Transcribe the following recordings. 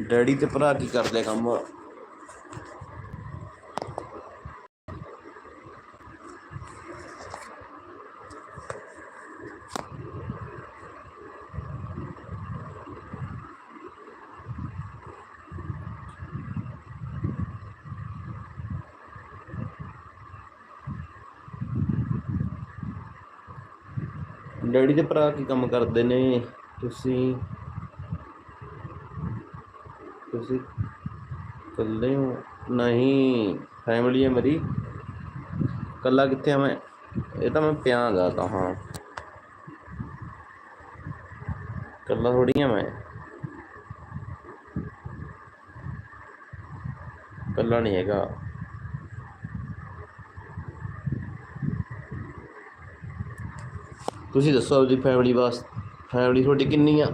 Daddy ਤੇ ਭਰਾ ਕੀ ਕਰਦੇ ਕੰਮ? ਡੈਡੀ ਤੇ ਭਰਾ ਕੀ ਕੰਮ ਕਰਦੇ ਨੇ? ਤੁਸੀਂ ਤੁਸੀਂ ਇਕੱਲੇ ਹੋ? ਨਹੀਂ ਫੈਮਿਲੀ ਹੈ ਮੇਰੀ। ਇਕੱਲਾ ਕਿੱਥੇ ਆ ਮੈਂ? ਇਹ ਤਾਂ ਮੈਂ ਪਿਆ ਗਾ ਤਾਂ ਹਾਂ। ਇਕੱਲਾ ਥੋੜੀ ਆ ਮੈਂ। ਇਕੱਲਾ ਨਹੀਂ ਹੈਗਾ। ਤੁਸੀਂ ਦੱਸੋ ਆਪਦੀ ਫੈਮਿਲੀ ਵਾਸ ਫੈਮਿਲੀ ਤੁਹਾਡੀ ਕਿੰਨੀ ਆ?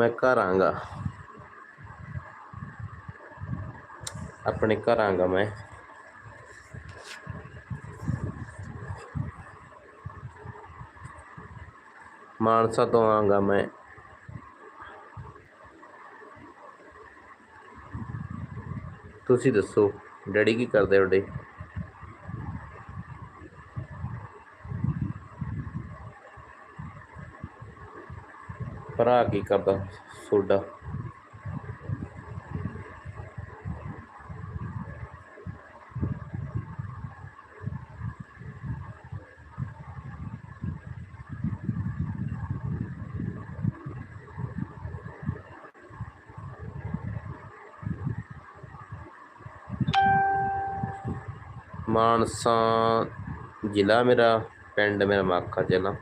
ਮੈਂ ਘਰ ਆਂਗਾ ਆਪਣੇ ਘਰ ਆਂਗਾ ਮੈਂ। ਮਾਨਸਾ ਤੋਂ ਆਂਗਾ ਮੈਂ। ਤੁਸੀਂ ਦੱਸੋ, ਡੈਡੀ ਕੀ ਕਰਦੇ ਤੁਹਾਡੇ? ਭਰਾ ਕੀ ਕਰਦਾ ਤੁਹਾਡਾ ਮਾਨਸਾ ਜ਼ਿਲ੍ਹਾ ਮੇਰਾ ਪਿੰਡ ਮੇਰਾ ਮਾਖਾ ਜ਼ਿਲ੍ਹਾ।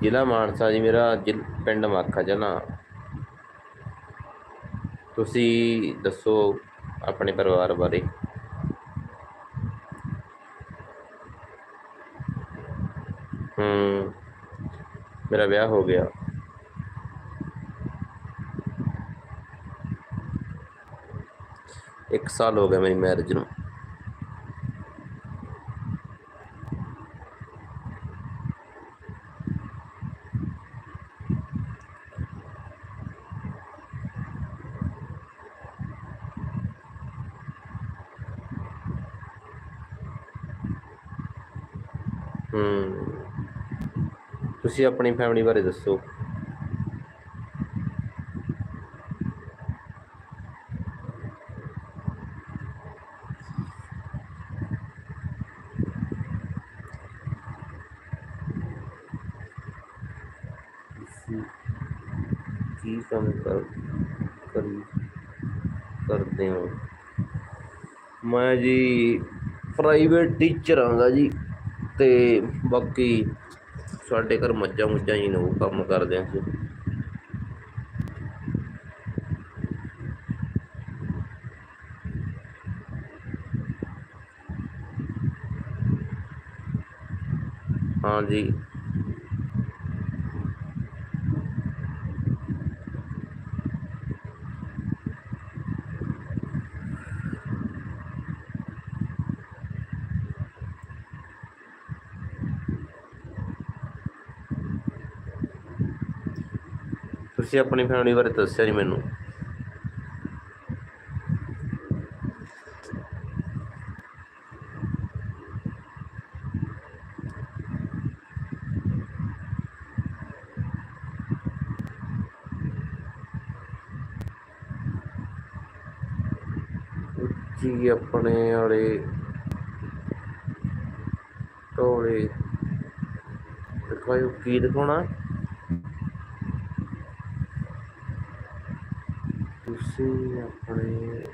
ਜ਼ਿਲ੍ਹਾ ਮਾਨਸਾ ਜੀ, ਮੇਰਾ ਜ਼ਿਲ- ਪਿੰਡ ਮਾਖਾ ਜ਼ਿਲ੍ਹਾ। ਤੁਸੀਂ ਦੱਸੋ ਆਪਣੇ ਪਰਿਵਾਰ ਬਾਰੇ। ਹੂੰ, ਮੇਰਾ ਵਿਆਹ ਹੋ ਗਿਆ। ਇੱਕ ਸਾਲ ਹੋ ਗਿਆ ਮੇਰੀ ਮੈਰਿਜ ਨੂੰ। ਹੂੰ। ਤੁਸੀਂ ਆਪਣੀ ਫੈਮਿਲੀ ਬਾਰੇ ਦੱਸੋ। ਤੁਸੀਂ ਕੀ ਕੰਮ ਕਰ, ਕਰੀ, ਕਰਦੇ ਹੋ? ਮੈਂ ਜੀ ਪ੍ਰਾਈਵੇਟ ਟੀਚਰ ਹਾਂਗਾ ਜੀ। ਤੇ ਬਾਕੀ ਸਾਡੇ ਘਰ ਮੱਝਾਂ ਮੁੱਝਾਂ ਜੀ ਨੇ ਉਹ ਕੰਮ ਕਰਦੇ ਆਂ ਅਸੀਂ ਹਾਂ ਤੁਸੀਂ ਆਪਣੀ ਫੈਮਿਲੀ ਬਾਰੇ ਦੱਸਿਆ ਨਹੀਂ ਮੈਨੂੰ। ਜੀ ਆਪਣੇ ਵਾਲੇ ਟੋਲੇ ਦਿਖਾਓ ਕੀ ਦਿਖਾਉਣਾ? ਤੁਸੀਂ ਆਪਣੇ